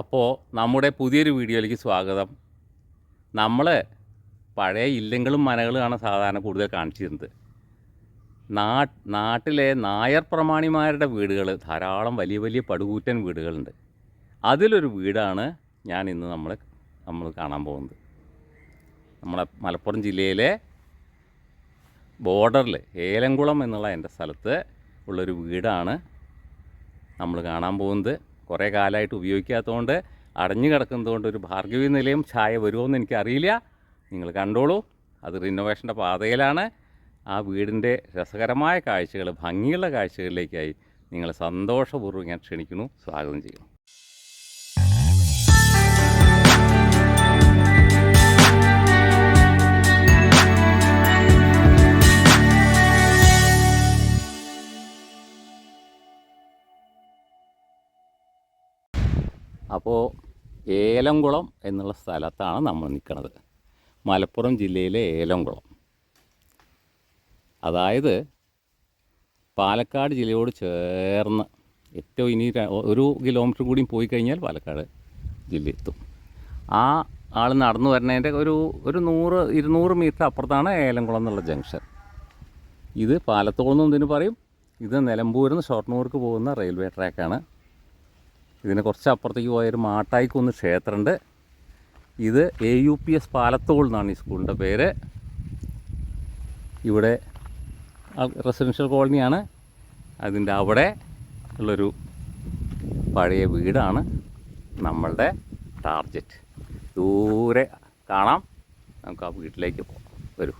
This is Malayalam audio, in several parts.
അപ്പോൾ നമ്മുടെ പുതിയൊരു വീഡിയോയിലേക്ക് സ്വാഗതം. നമ്മൾ പഴയ ഇല്ലങ്ങളും മനകളുമാണ് സാധാരണ കൂടുതൽ കാണിച്ചിരുന്നത്. നാ നാട്ടിലെ നായർ പ്രമാണിമാരുടെ വീടുകൾ ധാരാളം വലിയ വലിയ പടുകൂറ്റൻ വീടുകളുണ്ട്. അതിലൊരു വീടാണ് ഞാൻ ഇന്ന് നമ്മൾ നമ്മൾ കാണാൻ പോകുന്നത്. നമ്മളെ മലപ്പുറം ജില്ലയിലെ ബോർഡറിൽ ഏലംകുളം എന്നുള്ള എന്റെ സ്ഥലത്ത് ഉള്ളൊരു വീടാണ് നമ്മൾ കാണാൻ പോകുന്നത്. കുറേ കാലമായിട്ട് ഉപയോഗിക്കാത്തതുകൊണ്ട് അടഞ്ഞു കിടക്കുന്നതുകൊണ്ട് ഒരു ഭാർഗവി നിലയം ഛായ വരുമോയെന്ന് എനിക്കറിയില്ല. നിങ്ങൾ കണ്ടോളൂ. അത് റിനോവേഷന്റെ പാതയിലാണ്. ആ വീടിന്റെ രസകരമായ കാഴ്ചകൾ ഭംഗിയുള്ള കാഴ്ചകളിലേക്കായി നിങ്ങളെ സന്തോഷപൂർവം ഞാൻ ക്ഷണിക്കുന്നു. സ്വാഗതം ചെയ്യുന്നു. അപ്പോൾ ഏലംകുളം എന്നുള്ള സ്ഥലത്താണ് നമ്മൾ നിൽക്കുന്നത് മലപ്പുറം ജില്ലയിലെ ഏലംകുളം. അതായത് പാലക്കാട് ജില്ലയോട് ചേർന്ന് ഏറ്റവും ഇനി ഒരു കിലോമീറ്റർ കൂടി പോയി കഴിഞ്ഞാൽ പാലക്കാട് ജില്ല എത്തും. ആ ആൾ നടന്നു വരുന്നതിന്റെ ഒരു ഒരു നൂറ് ഇരുന്നൂറ് മീറ്റർ അപ്പുറത്താണ് ഏലംകുളം എന്നുള്ള ജംഗ്ഷൻ. ഇത് പാലത്തോളം ഇതിന് പറയും ഇത് നിലമ്പൂരിൽ നിന്ന് ഷൊർണൂർക്ക് പോകുന്ന റെയിൽവേ ട്രാക്കാണ്. ഇതിന് കുറച്ച് അപ്പുറത്തേക്ക് പോയൊരു മാട്ടായിക്കുന്ന് ക്ഷേത്രമുണ്ട്. ഇത് A U P S Palathol എന്നാണ് ഈ സ്കൂളിന്റെ പേര്. ഇവിടെ റെസിഡൻഷ്യൽ കോളനിയാണ് അതിന്റെ അവിടെ ഉള്ളൊരു പഴയ വീടാണ് നമ്മളുടെ ടാർജറ്റ് ദൂരെ കാണാം. നമുക്ക് ആ വീട്ടിലേക്ക് പോകാം. വരൂ.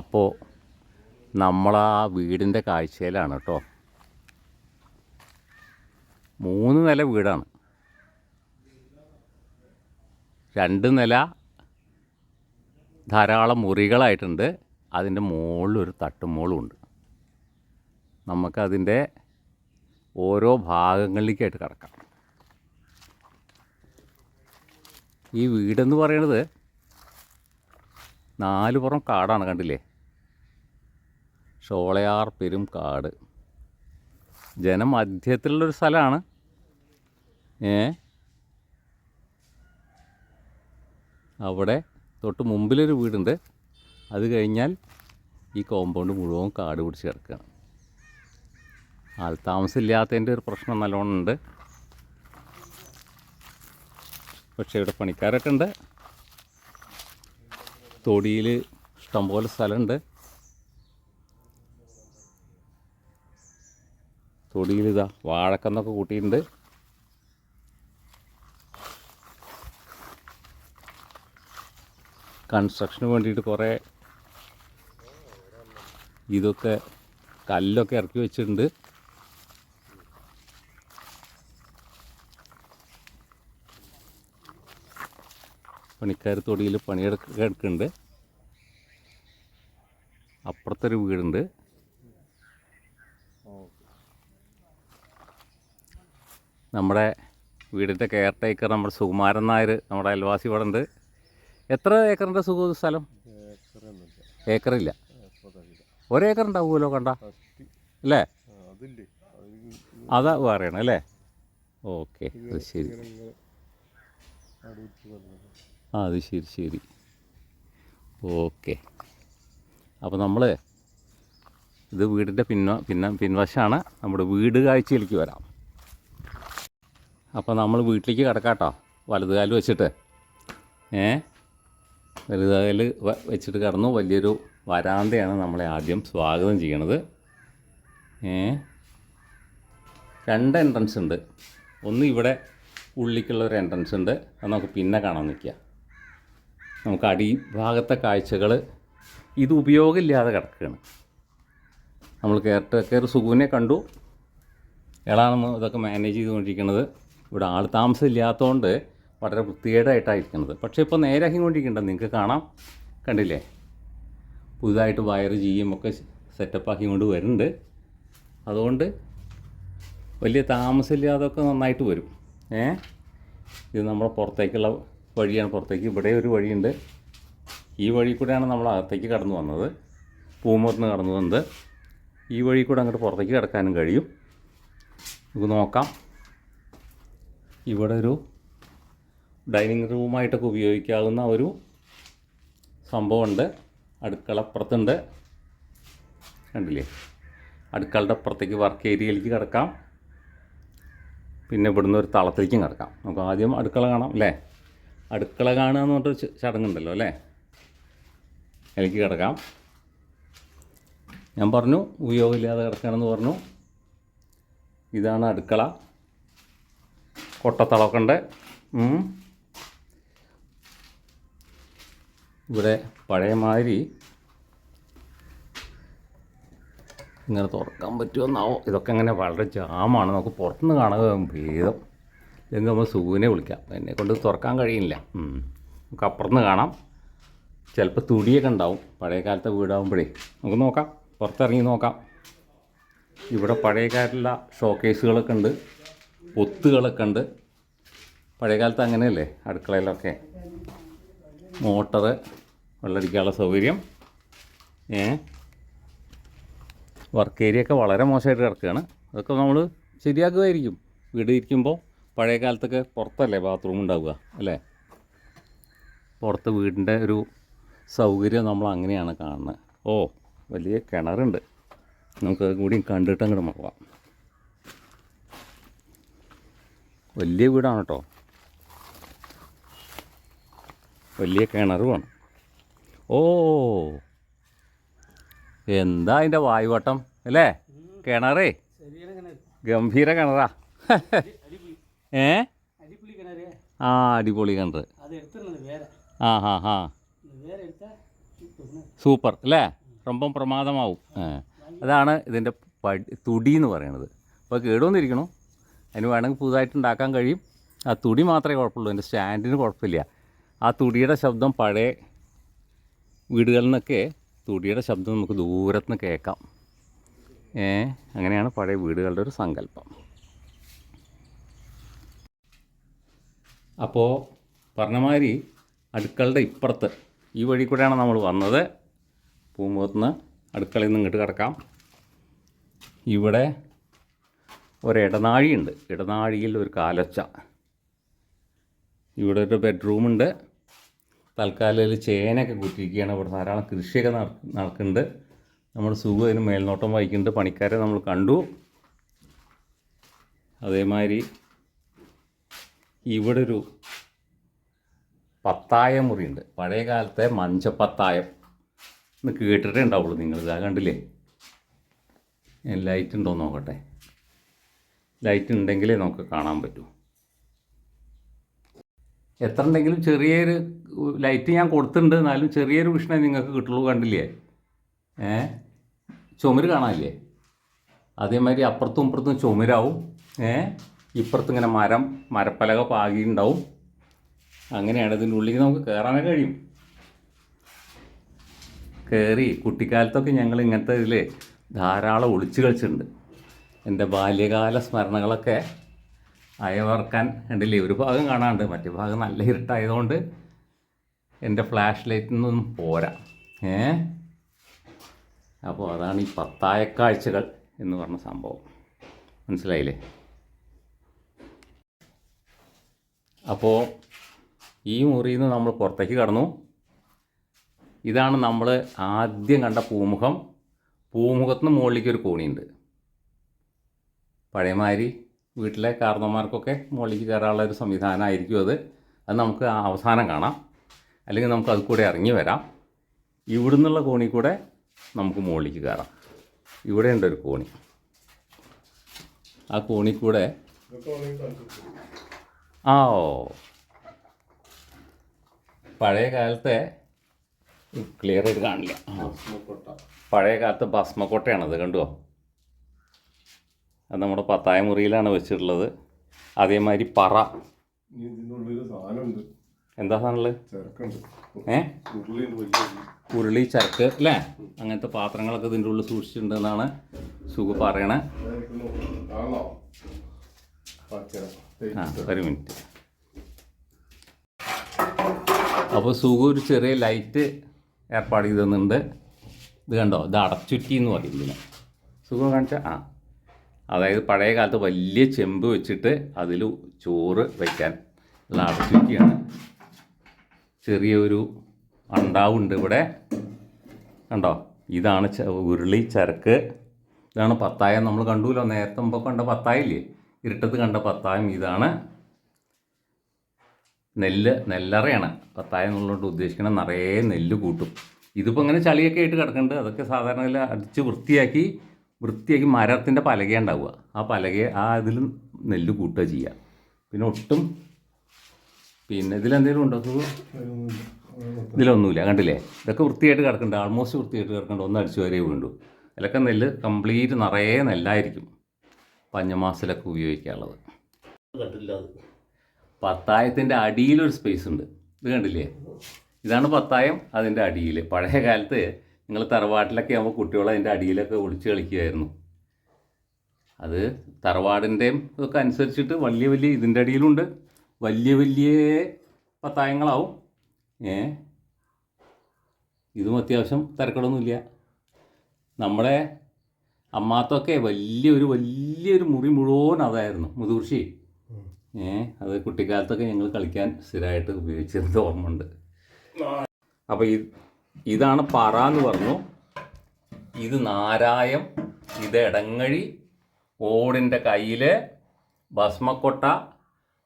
അപ്പോൾ ആ വീടിന്റെ കാഴ്ചയിലാണ് കേട്ടോ മൂന്ന് നില വീടാണ്. രണ്ട് നില ധാരാളം മുറികളായിട്ടുണ്ട്. അതിന്റെ മുകളിലൊരു തട്ടുമോളും നമുക്കതിന്റെ ഓരോ ഭാഗങ്ങളിലേക്കായിട്ട് കിടക്കാം. ഈ വീടെന്ന് പറയണത് നാല് പുറം കാടാണ് കണ്ടില്ലേ? ഷോളയാർ പെരും കാട് ജനമധ്യത്തിലുള്ളൊരു സ്ഥലമാണ് ഏ? അവിടെ തൊട്ട് മുമ്പിലൊരു വീടുണ്ട്. അത് കഴിഞ്ഞാൽ ഈ കോമ്പൗണ്ട് മുഴുവൻ കാട് പിടിച്ച് കിടക്കുകയാണ് ആൾത്താമസമില്ലാത്തതിന്റെ ഒരു പ്രശ്നം നല്ലോണം ഉണ്ട്. പക്ഷേ ഇവിടെ പണിക്കാരൊക്കെ ഉണ്ട്. തൊടിയിൽ ഇഷ്ടംപോലെ സ്ഥലമുണ്ട്. തൊടിയിൽ ഇതാ വാഴക്കന്നൊക്കെ കൂട്ടിയിട്ടുണ്ട്. കൺസ്ട്രക്ഷന് വേണ്ടിയിട്ട് കുറേ ഇതൊക്കെ കല്ലൊക്കെ ഇറക്കി വെച്ചിട്ടുണ്ട്. പണിക്കാർ തൊടിയിൽ പണിയെടുക്ക എടുക്കുന്നുണ്ട്. അപ്പുറത്തൊരു വീടുണ്ട്. നമ്മുടെ വീടിന്റെ കെയർ ടേക്കർ നമ്മുടെ സുകുമാരൻ നായർ നമ്മുടെ അയൽവാസി ഇവിടെ ഉണ്ട്. എത്ര ഏക്കറിന്റെ സുഖ സ്ഥലം? ഏക്കറില്ല. ഒരേക്കർ ഉണ്ടാവുമല്ലോ കണ്ട? അല്ലേ? അതാ പറയണം അല്ലേ? ഓക്കെ അത് ശരി. ആ അത് ശരി ശരി. ഓക്കെ. അപ്പോൾ നമ്മൾ ഇത് വീടിന്റെ പിന്ന പിന്നെ പിൻവശമാണ്. നമ്മുടെ വീട് കാഴ്ചയിലേക്ക് വരാം. അപ്പോൾ നമ്മൾ വീട്ടിലേക്ക് കിടക്കാട്ടോ. വലതുകാൽ വെച്ചിട്ട്. ഏ? വലുതായാൽ വെച്ചിട്ട് കടന്നു. വലിയൊരു വരാന്തയാണ് നമ്മളെ ആദ്യം സ്വാഗതം ചെയ്യണത്. ഏ? രണ്ട് എൻട്രൻസ് ഉണ്ട്. ഒന്ന് ഇവിടെ ഉള്ളിലേക്കുള്ള ഒരു എൻട്രൻസ് ഉണ്ട്. അത് നമുക്ക് പിന്നെ കാണാൻ നിൽക്കുക നമുക്ക് അടിഭാഗത്തെ കാഴ്ചകൾ ഇത് ഉപയോഗമില്ലാതെ കിടക്കുകയാണ്. നമ്മൾ കയറ്റ കയറി സുഖുവിനെ കണ്ടു. ഇളാണ് ഇതൊക്കെ മാനേജ് ചെയ്തുകൊണ്ടിരിക്കുന്നത് ഇവിടെ ആൾ താമസമില്ലാത്തതുകൊണ്ട് വളരെ വൃത്തികേടായിട്ടായിരിക്കുന്നത്. പക്ഷേ ഇപ്പോൾ നേരാക്കിക്കൊണ്ടിരിക്കുന്നുണ്ട് നിങ്ങൾക്ക് കാണാം. കണ്ടില്ലേ? പുതുതായിട്ട് വയറ് ജിയും ഒക്കെ സെറ്റപ്പാക്കി കൊണ്ട് വരുന്നുണ്ട്. അതുകൊണ്ട് വലിയ താമസമില്ലാതൊക്കെ നന്നായിട്ട് വരും. ഏ? ഇത് നമ്മുടെ പുറത്തേക്കുള്ള വഴിയാണ്. പുറത്തേക്ക് ഇവിടെ ഒരു വഴിയുണ്ട്. ഈ വഴി കൂടെയാണ് നമ്മൾ അകത്തേക്ക് കടന്നു വന്നത്. പൂമൂർന്ന് കടന്നു വന്നത്. ഈ വഴി കൂടെ അങ്ങോട്ട് പുറത്തേക്ക് കിടക്കാനും കഴിയും. നമുക്ക് നോക്കാം. ഇവിടെ ഒരു ഡൈനിങ് റൂമായിട്ടൊക്കെ ഉപയോഗിക്കാവുന്ന ഒരു സംഭവമുണ്ട്. അടുക്കളപ്പുറത്തുണ്ട്. കണ്ടില്ലേ? അടുക്കളയുടെ അപ്പുറത്തേക്ക് വർക്ക് ഏരിയയിലേക്ക് കിടക്കാം. പിന്നെ ഇവിടുന്ന് ഒരു തളത്തിലേക്കും കിടക്കാം. നമുക്ക് ആദ്യം അടുക്കള കാണാം അല്ലേ? അടുക്കള കാണുക എന്ന് പറഞ്ഞിട്ട് ചടങ്ങുണ്ടല്ലോ അല്ലേ? അതിലേക്ക് കിടക്കാം. ഞാൻ പറഞ്ഞു ഉപയോഗമില്ലാതെ കിടക്കണമെന്ന് പറഞ്ഞു. ഇതാണ് അടുക്കള. കൊട്ടത്തളമൊക്കെ ഉണ്ട്. ഇവിടെ പഴയ മാതിരി ഇങ്ങനെ തുറക്കാൻ പറ്റുമെന്നാവോ? ഇതൊക്കെ ഇങ്ങനെ വളരെ ജാമാണ്. നമുക്ക് പുറത്തുനിന്ന് കാണുക ഭേദം. ഇല്ലെങ്കിൽ നമ്മൾ സൂവിനെ വിളിക്കാം. എന്നെ കൊണ്ട് തുറക്കാൻ കഴിയില്ല. നമുക്ക് അപ്പുറത്തുനിന്ന് കാണാം. ചിലപ്പോൾ തുടിയൊക്കെ ഉണ്ടാവും. പഴയ കാലത്തെ വീടാകുമ്പോഴേ നമുക്ക് നോക്കാം. പുറത്തിറങ്ങി നോക്കാം. ഇവിടെ പഴയ കാലത്തുള്ള ഷോക്കേസുകളൊക്കെ ഉണ്ട്. പൊത്തുകളൊക്കെ ഉണ്ട് പഴയകാലത്ത് അങ്ങനെയല്ലേ? അടുക്കളയിലൊക്കെ മോട്ടറ് വെള്ളടിക്കാനുള്ള സൗകര്യം. ഏ? വർക്ക് ഏരിയ ഒക്കെ വളരെ മോശമായിട്ട് കിടക്കുകയാണ്. അതൊക്കെ നമ്മൾ ശരിയാക്കുമായിരിക്കും വീട് ഇരിക്കുമ്പോൾ പഴയ കാലത്തൊക്കെ പുറത്തല്ലേ ബാത്റൂം ഉണ്ടാവുക അല്ലേ? പുറത്ത് വീടിന്റെ ഒരു സൗകര്യം നമ്മൾ അങ്ങനെയാണ് കാണുന്നത്. ഓ വലിയ കിണറുണ്ട്. നമുക്ക് കൂടി കണ്ടിട്ട് അങ്ങോട്ട് നോക്കാം വലിയ വീടാണ് കേട്ടോ വലിയ കിണറുമാണ് ഓ എന്താ അതിന്റെ വായുവട്ടം അല്ലേ? കിണറേ? ഗംഭീര കിണറാ. ഏ? ആ അടിപൊളി കിണറ്. ആ ഹാ ഹാ. സൂപ്പർ അല്ലേ? റൊമ്പം പ്രമാദമാവും. അതാണ് ഇതിന്റെ പടി തുടി എന്ന് പറയണത്. അപ്പോൾ കേടുവന്നിരിക്കണോ? അതിന് വേണമെങ്കിൽ പുതുതായിട്ട് ഉണ്ടാക്കാൻ കഴിയും. ആ തുടി മാത്രമേ കുഴപ്പമുള്ളൂ. എന്റെ സ്റ്റാൻഡിന് കുഴപ്പമില്ല. ആ തുടിയുടെ ശബ്ദം പഴയ വീടുകളിൽ നിന്നൊക്കെ തുടിയുടെ ശബ്ദം നമുക്ക് ദൂരത്ത് നിന്ന് കേൾക്കാം. ഏ അങ്ങനെയാണ് പഴയ വീടുകളുടെ ഒരു സങ്കല്പം. അപ്പോൾ പറഞ്ഞമാതിരി അടുക്കളുടെ ഇപ്പുറത്ത് ഈ വഴി കൂടെയാണ് നമ്മൾ വന്നത്. പൂമുഖത്തുനിന്ന് അടുക്കളയിൽ നിന്ന് ഇങ്ങോട്ട് കിടക്കാം. ഇവിടെ ഒരു ഇടനാഴിയുണ്ട് ഇടനാഴിയിൽ ഒരു കാലൊച്ച. ഇവിടെ ഒരു ബെഡ്റൂമുണ്ട്. തൽക്കാലം ഇതിൽ ചേനയൊക്കെ കുത്തിയിരിക്കുകയാണ്. ഇവിടെ ധാരാളം കൃഷിയൊക്കെ നട നടക്കുന്നുണ്ട്. നമ്മൾ സുഖം അതിന് മേൽനോട്ടം വഹിക്കുന്നുണ്ട്. പണിക്കാരെ നമ്മൾ കണ്ടു. അതേമാതിരി ഇവിടെ ഒരു പത്തായ മുറിയുണ്ട്. പഴയ കാലത്തെ മഞ്ചപ്പത്തായം. എന്ന് കേട്ടിട്ടേ ഉണ്ടാവുള്ളൂ നിങ്ങൾ. ഇതാ കണ്ടില്ലേ? ലൈറ്റ് ഉണ്ടോ നോക്കട്ടെ. ലൈറ്റ് ഉണ്ടെങ്കിലേ നമുക്ക് കാണാൻ പറ്റൂ. എത്ര ഉണ്ടെങ്കിലും ചെറിയൊരു ലൈറ്റ് ഞാൻ കൊടുത്തിട്ടുണ്ട്. എന്നാലും ചെറിയൊരു വിഷ്ണേ നിങ്ങൾക്ക് കിട്ടുള്ളൂ. കണ്ടില്ലേ? ഏ? ചുമര് കാണാനില്ലേ? അതേമാതിരി അപ്പുറത്തും ഇപ്പുറത്തും ചുമരാവും. ഏ? ഇപ്പുറത്ത് ഇങ്ങനെ മരം മരപ്പലക പാകിയിട്ടുണ്ടാവും. അങ്ങനെയാണ് ഇതിന്റെ ഉള്ളിൽ നമുക്ക് കയറാനേ കഴിയും. കയറി കുട്ടിക്കാലത്തൊക്കെ ഞങ്ങൾ ഇങ്ങനത്തെ ഇതിൽ ധാരാളം ഒളിച്ചു കളിച്ചിട്ടുണ്ട്. എന്റെ ബാല്യകാല സ്മരണകളൊക്കെ അയവർക്കാൻ കണ്ടില്ലേ ഒരു ഭാഗം കാണാണ്ട് മറ്റേ ഭാഗം നല്ല ഇരുട്ടായതുകൊണ്ട് എന്റെ ഫ്ലാഷ് ലൈറ്റിൽ നിന്നൊന്നും പോരാ. ഏ? അപ്പോൾ അതാണ് ഈ പത്തായക്കാഴ്ചകൾ എന്ന് പറഞ്ഞ സംഭവം. മനസ്സിലായില്ലേ? അപ്പോൾ ഈ മുറിയിൽ നിന്ന് നമ്മൾ പുറത്തേക്ക് കടന്നു. ഇതാണ് നമ്മൾ ആദ്യം കണ്ട പൂമുഖം. പൂമുഖത്തിന് മുകളിലേക്ക് ഒരു കോണിയുണ്ട്. പഴയമാതിരി വീട്ടിലെ കാർന്നോമാർക്കൊക്കെ മുകളിലേക്ക് കയറാനുള്ള ഒരു സംവിധാനമായിരിക്കും അത്. അത് നമുക്ക് അവസാനം കാണാം. അല്ലെങ്കിൽ നമുക്ക് അത് കൂടെ ഇറങ്ങി വരാം. ഇവിടുന്നുള്ള കോണി കൂടെ നമുക്ക് മുകളിലേക്ക് കയറാം. ഇവിടെ ഉണ്ട് ഒരു കോണി. ആ കോണി കൂടെ ആ ഓ. പഴയ കാലത്തെ ക്ലിയർ ആയിട്ട് കാണില്ല. പഴയ കാലത്തെ ഭസ്മക്കോട്ടയാണത് കണ്ടുവോ അത് നമ്മുടെ പത്തായ മുറിയിലാണ് വെച്ചിട്ടുള്ളത്. അതേമാതിരി പറ. എന്താ സാധനമുള്ളത്? ഏ? ഉരുളി ചരക്ക് അല്ലേ? അങ്ങനത്തെ പാത്രങ്ങളൊക്കെ ഇതിന്റെ ഉള്ളിൽ സൂക്ഷിച്ചിട്ടുണ്ട് എന്നാണ് സുഖ പറയണേ. ആ ഒരു മിനിറ്റ്. അപ്പോൾ സുഖ ഒരു ചെറിയ ലൈറ്റ് ഏർപ്പാട് ചെയ്ത് തന്നിട്ടുണ്ട് ഇത് കണ്ടോ? ഇത് അടച്ചുറ്റി എന്ന് പറയും ഇതിനെ. സുഖം കാണിച്ചാൽ ആ. അതായത് പഴയ കാലത്ത് വലിയ ചെമ്പ് വെച്ചിട്ട് അതിൽ ചോറ് വയ്ക്കാൻ ഉള്ള അടച്ചുറ്റിയാണ് ചെറിയൊരു അണ്ടാവുണ്ട് ഇവിടെ. കണ്ടോ? ഇതാണ് ഉരുളി ചരക്ക്. ഇതാണ് പത്തായം. നമ്മൾ കണ്ടുല്ലോ നേരത്തെ മുമ്പ് കണ്ട പത്തായില്ലേ ഇരുട്ടത്ത് കണ്ട പത്തായം ഇതാണ്. നെല്ല് നെല്ലറയാണ് പത്തായം എന്നുള്ളതുകൊണ്ട് ഉദ്ദേശിക്കണം നിറയെ നെല്ല് കൂട്ടും. ഇതിപ്പോൾ ഇങ്ങനെ ചളിയൊക്കെ ആയിട്ട് കിടക്കുന്നുണ്ട്. അതൊക്കെ സാധാരണ അടിച്ച് വൃത്തിയാക്കി വൃത്തിയാക്കി മരത്തിന്റെ പലക ഉണ്ടാവുക. ആ പലകയെ ആ ഇതിൽ നെല്ല് കൂട്ടുക ചെയ്യുക. പിന്നെ ഒട്ടും പിന്നെ ഇതിലെന്തെങ്കിലും ഉണ്ടോ? ഇതിലൊന്നുമില്ല. കണ്ടില്ലേ? ഇതൊക്കെ വൃത്തിയായിട്ട് കിടക്കുന്നുണ്ട് ആൾമോസ്റ്റ് വൃത്തിയായിട്ട് കിടക്കുന്നുണ്ട് ഒന്ന് അടിച്ചു വരേ വേണ്ടു അതിലൊക്കെ നെല്ല് കംപ്ലീറ്റ് നിറയെ നെല്ലായിരിക്കും. പഞ്ഞമാസത്തിലൊക്കെ ഉപയോഗിക്കാനുള്ളത് പത്തായത്തിന്റെ അടിയിലൊരു സ്പേസ് ഉണ്ട്. ഇത് കണ്ടില്ലേ? ഇതാണ് പത്തായം അതിന്റെ അടിയിൽ. പഴയ കാലത്ത് നിങ്ങൾ തറവാട്ടിലൊക്കെ ആകുമ്പോൾ കുട്ടികൾ അതിന്റെ അടിയിലൊക്കെ ഒളിച്ച് കളിക്കുമായിരുന്നു അത് തറവാടിന്റെയും ഒക്കെ അനുസരിച്ചിട്ട് വലിയ വലിയ ഇതിന്റെ അടിയിലുണ്ട്. വലിയ വലിയ പത്തായങ്ങളാവും. ഏ? ഇതും അത്യാവശ്യം തിരക്കടൊന്നുമില്ല നമ്മളെ അമ്മാത്തൊക്കെ വലിയൊരു വലിയൊരു മുറി മുഴുവൻ അതായിരുന്നു. മുതുകുർശി. ഏ? അത് കുട്ടിക്കാലത്തൊക്കെ ഞങ്ങൾ കളിക്കാൻ സ്ഥിരമായിട്ട് ഉപയോഗിച്ചിരുന്നത് ഓർമ്മയുണ്ട്. അപ്പോൾ ഇത് ഇതാണ് പറ എന്ന് പറഞ്ഞു. ഇത് നാരായം ഇത് ഇടങ്ങഴി ഓടിന്റെ കയ്യിൽ ഭസ്മക്കൊട്ട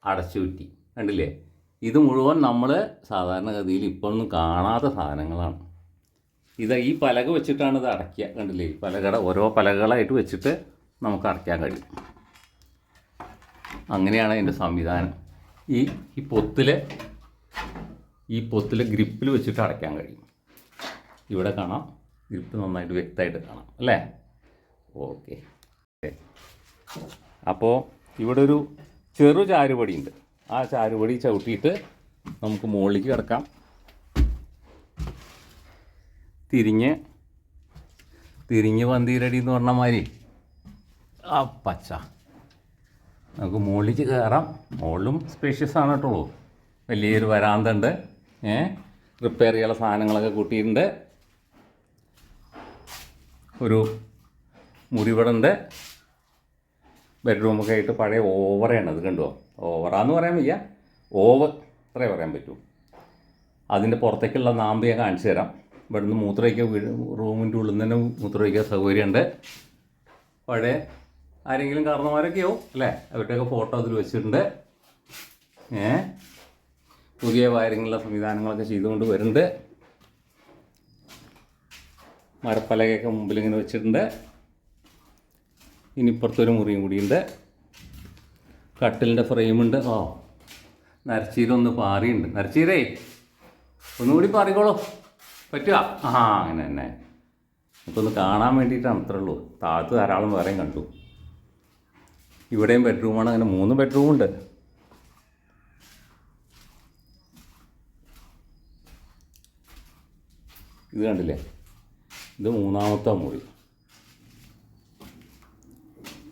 അടച്ചുപറ്റി കണ്ടില്ലേ? ഇത് മുഴുവൻ നമ്മൾ സാധാരണഗതിയിൽ ഇപ്പോഴൊന്നും കാണാത്ത സാധനങ്ങളാണ്. ഇത് ഈ പലക വെച്ചിട്ടാണ് ഇത് അടയ്ക്കുക. കണ്ടില്ലേ? പലകട ഓരോ പലകളായിട്ട് വെച്ചിട്ട് നമുക്ക് അടയ്ക്കാൻ കഴിയും. അങ്ങനെയാണ് അതിന്റെ സംവിധാനം. ഈ ഈ പൊത്തിൽ ഈ പൊത്തിൽ ഗ്രിപ്പിൽ വെച്ചിട്ട് അടയ്ക്കാൻ കഴിയും. ഇവിടെ കാണാം. ഗ്രിപ്പ് നന്നായിട്ട് വ്യക്തമായിട്ട് കാണാം അല്ലേ? ഓക്കെ. അപ്പോൾ ഇവിടെ ഒരു ചെറു ചാരുപടി ഉണ്ട് ആ ചാരുപടി ചവിട്ടിയിട്ട് നമുക്ക് മുകളിലേക്ക് കിടക്കാം. തിരിഞ്ഞ് തിരിഞ്ഞ് പന്തീരടി എന്ന് പറഞ്ഞ മാതിരി. ആ പച്ച. നമുക്ക് മുകളിലേക്ക് കയറാം. മുകളിലും സ്പേഷ്യസ് ആണ് കേട്ടോ. വലിയൊരു വരാന്ത ഉണ്ട് ഏ? റിപ്പയർ ചെയ്യാനുള്ള സാധനങ്ങളൊക്കെ കൂട്ടിയിട്ടുണ്ട്. ഒരു മുറിവിടുണ്ട് ബെഡ്റൂമൊക്കെ ആയിട്ട് പഴയ ഓവറാണ് അത് കണ്ടോ? ഓവറാന്ന് പറയാൻ വയ്യ. ഓവർ അത്രേ പറയാൻ പറ്റൂ. അതിന്റെ പുറത്തേക്കുള്ള നാമ്പ് ഞാൻ കാണിച്ചു തരാം. ഇവിടുന്ന് മൂത്രമൊഴിക്കാൻ വീട് റൂമിന്റെ ഉള്ളിൽ നിന്ന് തന്നെ മൂത്രമൊഴിക്കാൻ സൗകര്യമുണ്ട്. പഴയ ആരെങ്കിലും കാരണവന്മാരൊക്കെയോ അല്ലേ? അവരുടെയൊക്കെ ഫോട്ടോ അതിൽ വെച്ചിട്ടുണ്ട്. ഏ? പുതിയ വയറിങ്ങുള്ള സംവിധാനങ്ങളൊക്കെ ചെയ്തുകൊണ്ട് വരുന്നുണ്ട്. മരപ്പലകയൊക്കെ മുമ്പിൽ ഇങ്ങനെ വെച്ചിട്ടുണ്ട്. ഇനി ഇപ്പുറത്തൊരു മുറിയും കൂടിയുണ്ട്. കട്ടിലിന്റെ ഫ്രെയിമുണ്ട്. ഓ നരച്ചീരൊന്ന് പാറിയുണ്ട് നരച്ചീരേ ഒന്നുകൂടി പാറിക്കോളൂ. പറ്റുക ആ അങ്ങനെ തന്നെ. ഒന്ന് കാണാൻ വേണ്ടിയിട്ടാണ് അത്രേ ഉള്ളൂ. താഴത്ത് ധാരാളം വേറെയും കണ്ടു. ഇവിടെയും ബെഡ്റൂമാണ്. അങ്ങനെ മൂന്ന് ബെഡ്റൂമുണ്ട്. ഇത് കണ്ടില്ലേ? ഇത് മൂന്നാമത്തെ മുറി.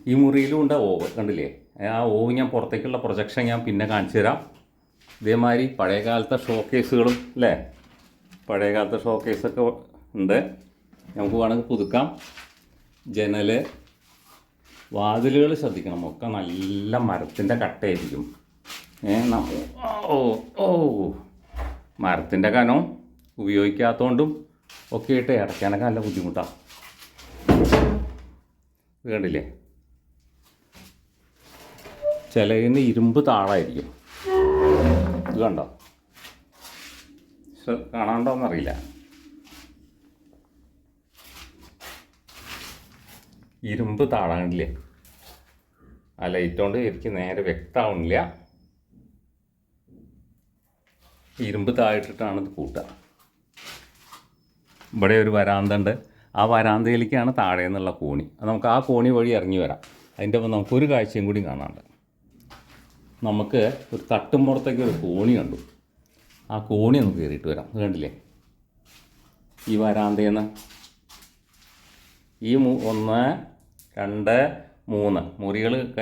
ഈ മുറിയിലും ഉണ്ട് ഓവ് കണ്ടില്ലേ? ആ ഓവ് ഞാൻ പുറത്തേക്കുള്ള പ്രൊജക്ഷൻ ഞാൻ പിന്നെ കാണിച്ചു തരാം. ഇതേമാതിരി പഴയകാലത്തെ ഷോക്കേസുകളും അല്ലേ? പഴയകാലത്തെ ഷോക്കേസൊക്കെ ഉണ്ട്. നമുക്ക് വേണമെങ്കിൽ പുതുക്കാം. ജനൽ വാതിലുകൾ ശ്രദ്ധിക്കണം. ഒക്കെ നല്ല മരത്തിന്റെ കട്ടയായിരിക്കും. ഏ ഓ ഓ മരത്തിന്റെ കനം ഉപയോഗിക്കാത്തതുകൊണ്ടും ഒക്കെ ഇട്ട് ഇടയ്ക്കാനൊക്കെ നല്ല ബുദ്ധിമുട്ടാണ് ഇത് കണ്ടില്ലേ? ചിലയിന്ന് ഇരുമ്പ് താളായിരിക്കും. ഇത് കണ്ടോ? കാണാണ്ടോന്നറിയില്ല. ഇരുമ്പ് താഴാണില്ലേ ആ ലൈറ്റ് കൊണ്ട് എനിക്ക് നേരെ വ്യക്തമാവണില്ല ഇരുമ്പ് താഴിട്ടിട്ടാണ് ഇത് കൂട്ടുക. ഇവിടെ ഒരു വരാന്ത ഉണ്ട് ആ വരാന്തയിലേക്കാണ് താഴെ നിന്നുള്ള കോണി. നമുക്ക് ആ കോണി വഴി ഇറങ്ങി വരാം. അതിന്റെ ഒപ്പം നമുക്കൊരു കാഴ്ചയും കൂടി കാണാണ്ട് നമുക്ക് ഒരു തട്ടുമ്പുറത്തേക്ക് ഒരു കോണി കണ്ടു. ആ കോണി ഒന്ന് കയറിയിട്ട് വരാം. അത് കണ്ടില്ലേ? ഈ വരാന്തയെന്ന് ഈ മൂ ഒന്ന് രണ്ട് മൂന്ന്. മുറികൾ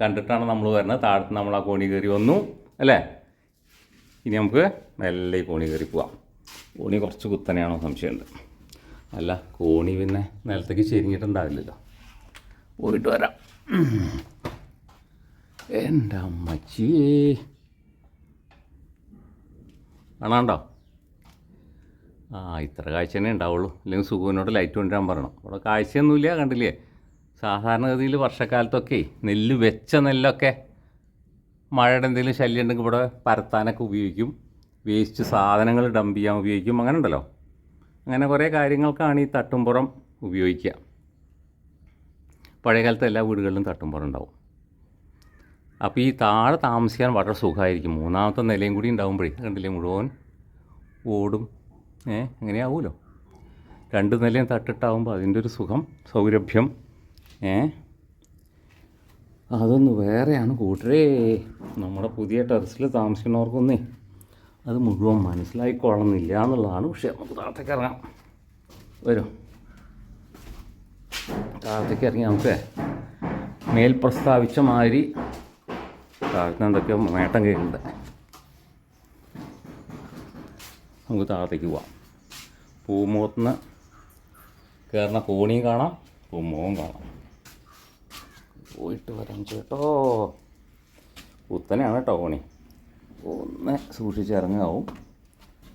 കണ്ടിട്ടാണ് നമ്മൾ വരുന്നത്. താഴത്ത് നമ്മൾ ആ കോണി കയറി വന്നു. അല്ലേ? ഇനി നമുക്ക് മെല്ലെ കോണി കയറി പോവാം. കോണി കുറച്ച് കുത്തനെയാണോ സംശയമുണ്ട്. അല്ല കോണി പിന്നെ നിലത്തേക്ക് ചെരിഞ്ഞിട്ടുണ്ടാവില്ലല്ലോ. പോയിട്ട് വരാം. എന്റെ അമ്മച്ചിയേ. കാണാണ്ടോ? ആ ഇത്ര കാഴ്ച തന്നെ ഉണ്ടാവുള്ളൂ. അല്ലെങ്കിൽ സുഖുവിനോട് ലൈറ്റ് കൊണ്ടുവരാൻ പറയണം. അവിടെ കാഴ്ചയൊന്നുമില്ല കണ്ടില്ലേ? സാധാരണഗതിയിൽ വർഷക്കാലത്തൊക്കെ നെല്ല് വെച്ച നെല്ലൊക്കെ മഴയുടെ എന്തെങ്കിലും ശല്യം ഉണ്ടെങ്കിൽ ഇവിടെ പരത്താനൊക്കെ ഉപയോഗിക്കും. വേസ്റ്റ് സാധനങ്ങൾ ഡംപ് ചെയ്യാൻ ഉപയോഗിക്കും. അങ്ങനെ ഉണ്ടല്ലോ അങ്ങനെ കുറേ കാര്യങ്ങൾക്കാണ് ഈ തട്ടുംപുറം ഉപയോഗിക്കുക. പഴയ കാലത്ത് എല്ലാ വീടുകളിലും തട്ടുംപുറം ഉണ്ടാവും. അപ്പോൾ ഈ താഴെ താമസിക്കാൻ വളരെ സുഖമായിരിക്കും. മൂന്നാമത്തെ നിലയും കൂടി ഉണ്ടാകുമ്പോഴേ കണ്ടില്ലേ? മുഴുവൻ ഓടും. ഏ അങ്ങനെയാവുമല്ലോ രണ്ട് നിലയും തട്ടിട്ടാവുമ്പോൾ അതിന്റെ ഒരു സുഖം സൗരഭ്യം. ഏ? അതൊന്ന് വേറെയാണ് കൂട്ടരേ. നമ്മുടെ പുതിയ ടെറസിൽ താമസിക്കുന്നവർക്കൊന്നേ അത് മുഴുവൻ മനസ്സിലായിക്കൊള്ളണമെന്നില്ല എന്നുള്ളതാണ്. പക്ഷേ നമുക്ക് താഴത്തേക്ക് ഇറങ്ങാം. വരും. താഴത്തേക്ക് ഇറങ്ങി നമുക്ക് മേൽ പ്രസ്താവിച്ച മാതിരി താഴത്ത് എന്തൊക്കെയോ നേട്ടം കയ്യിലുണ്ട് നമുക്ക് താഴത്തേക്ക് പോവാം. പൂമുഖത്തുനിന്ന് കയറുന്ന കോണിയും കാണാം പൂമുഖവും കാണാം. പോയിട്ട് വരാം ചേട്ടോ. കുത്തനെയാണ് കേട്ടോ കോണി. ഒന്ന് സൂക്ഷിച്ചിറങ്ങാവും.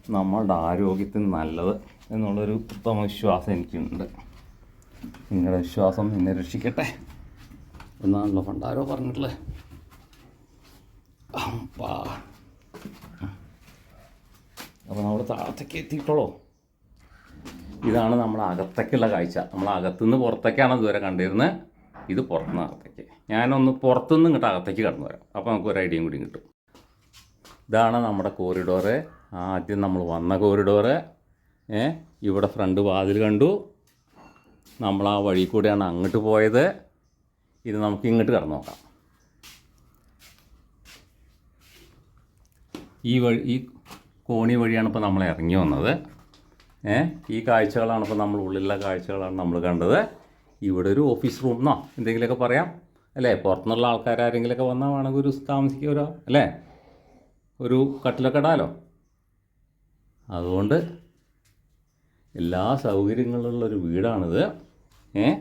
നമ്മളുടെ ആരോഗ്യത്തിന് നല്ലത് എന്നുള്ളൊരു ഉത്തമ വിശ്വാസം എനിക്കുണ്ട്. നിങ്ങളുടെ വിശ്വാസം എന്നെ രക്ഷിക്കട്ടെ. എന്നാണല്ലോ പണ്ടാരോ പറഞ്ഞിട്ടുള്ളത് അപ്പോൾ നമ്മൾ താഴത്തേക്ക് എത്തിയിട്ടുള്ളൂ. ഇതാണ് നമ്മുടെ അകത്തേക്കുള്ള കാഴ്ച. നമ്മൾ അകത്തുനിന്ന് പുറത്തേക്കാണ് ഇതുവരെ കണ്ടിരുന്നത്. ഇത് പുറത്തുനിന്ന് അകത്തേക്ക്. ഞാനൊന്ന് പുറത്തുനിന്ന് ഇങ്ങോട്ട് അകത്തേക്ക് കടന്നു വരാം. അപ്പോൾ നമുക്ക് ഒരു ഐഡിയയും കൂടി കിട്ടും ഇതാണ് നമ്മുടെ കോറിഡോറ് ആദ്യം നമ്മൾ വന്ന കോറിഡോറ് ഏ ഇവിടെ ഫ്രണ്ട് വാതിൽ കണ്ടു. നമ്മൾ ആ വഴി കൂടെയാണ് അങ്ങോട്ട് പോയത്. ഇത് നമുക്ക് ഇങ്ങോട്ട് കടന്നു നോക്കാം. ഈ വഴി ഈ കോണി വഴിയാണ് ഇപ്പോൾ നമ്മൾ ഇറങ്ങി വന്നത്. ഏ ഈ കാഴ്ചകളാണ് ഇപ്പോൾ നമ്മൾ ഉള്ളിലുള്ള കാഴ്ചകളാണ് നമ്മൾ കണ്ടത്. ഇവിടെ ഒരു ഓഫീസ് റൂം എന്നോ എന്തെങ്കിലുമൊക്കെ പറയാം. അല്ലേ? പുറത്തുനിന്നുള്ള ആൾക്കാർ ആരെങ്കിലുമൊക്കെ വന്നാൽ വേണമെങ്കിൽ ഒരു താമസിക്കുക അല്ലേ? ഒരു കട്ടിലൊക്കെ ഇടാലോ? അതുകൊണ്ട് എല്ലാ സൗകര്യങ്ങളുള്ള ഒരു വീടാണിത്. ഏ?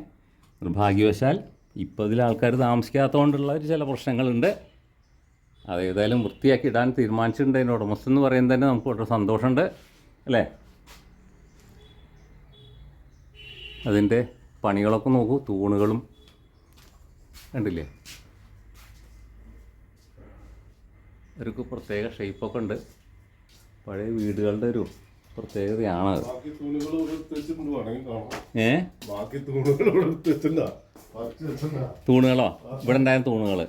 നിർഭാഗ്യവശാൽ ഇപ്പോൾ ഇതിൽ ആൾക്കാർ താമസിക്കാത്തതുകൊണ്ടുള്ള ഒരു ചില പ്രശ്നങ്ങളുണ്ട്. അതേതായാലും വൃത്തിയാക്കി ഇടാൻ തീരുമാനിച്ചിട്ടുണ്ട് അതിന്റെ ഉടമസ്ഥ എന്ന് പറയുന്നത് തന്നെ നമുക്ക് വളരെ സന്തോഷമുണ്ട് അല്ലേ? അതിന്റെ പണികളൊക്കെ നോക്കൂ തൂണുകളും കണ്ടില്ലേ? ഒരു പ്രത്യേക ഷേപ്പൊക്കെ ഉണ്ട്. പഴയ വീടുകളുടെ ഒരു പ്രത്യേകതയാണത് ഏ? തൂണുകളോ? ഇവിടെ ഉണ്ടായ തൂണുകൾ.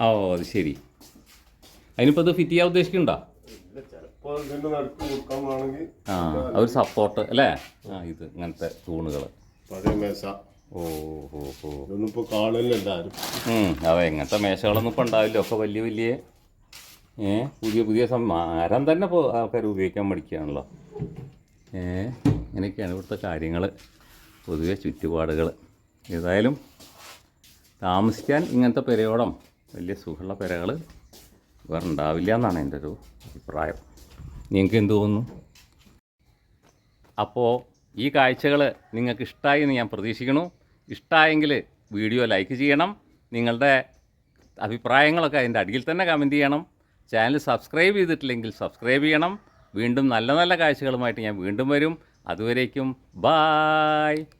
ഓ അത് ശരി. അതിനിപ്പോൾ ഇത് ഫിറ്റ് ചെയ്യാൻ ഉദ്ദേശിക്കുന്നുണ്ടോ? ആ ഒരു സപ്പോർട്ട് അല്ലേ? ആ ഇത് ഇങ്ങനത്തെ തൂണുകൾ. ഓ ഓ ഓ അതെ ഇങ്ങനത്തെ മേശകളൊന്നും ഇപ്പോൾ ഉണ്ടാവില്ല. ഒക്കെ വലിയ വലിയ ഏ? പുതിയ പുതിയ മരം തന്നെ ഇപ്പോൾ ആൾക്കാർ ഉപയോഗിക്കാൻ പഠിക്കുകയാണല്ലോ. ഏ? ഇങ്ങനെയൊക്കെയാണ് ഇവിടുത്തെ കാര്യങ്ങൾ പൊതുവെ ചുറ്റുപാടുകൾ ഏതായാലും താമസിക്കാൻ ഇങ്ങനത്തെ പെരയോടം വലിയ സുഖമുള്ള പെരകൾ വേറെ ഉണ്ടാവില്ല എന്നാണ് എന്റെ ഒരു അഭിപ്രായം. നിങ്ങൾക്ക് എന്ത് തോന്നുന്നു? അപ്പോൾ ഈ കാഴ്ചകൾ നിങ്ങൾക്ക് ഇഷ്ടമായി എന്ന് ഞാൻ പ്രതീക്ഷിക്കുന്നു. ഇഷ്ടമായെങ്കിൽ വീഡിയോ ലൈക്ക് ചെയ്യണം. നിങ്ങളുടെ അഭിപ്രായങ്ങളൊക്കെ അതിന്റെ അടിയിൽ തന്നെ കമന്റ് ചെയ്യണം. ചാനൽ സബ്സ്ക്രൈബ് ചെയ്തിട്ടില്ലെങ്കിൽ സബ്സ്ക്രൈബ് ചെയ്യണം. വീണ്ടും നല്ല നല്ല കാഴ്ചകളുമായിട്ട് ഞാൻ വീണ്ടും വരും. അതുവരേക്കും ബായ്.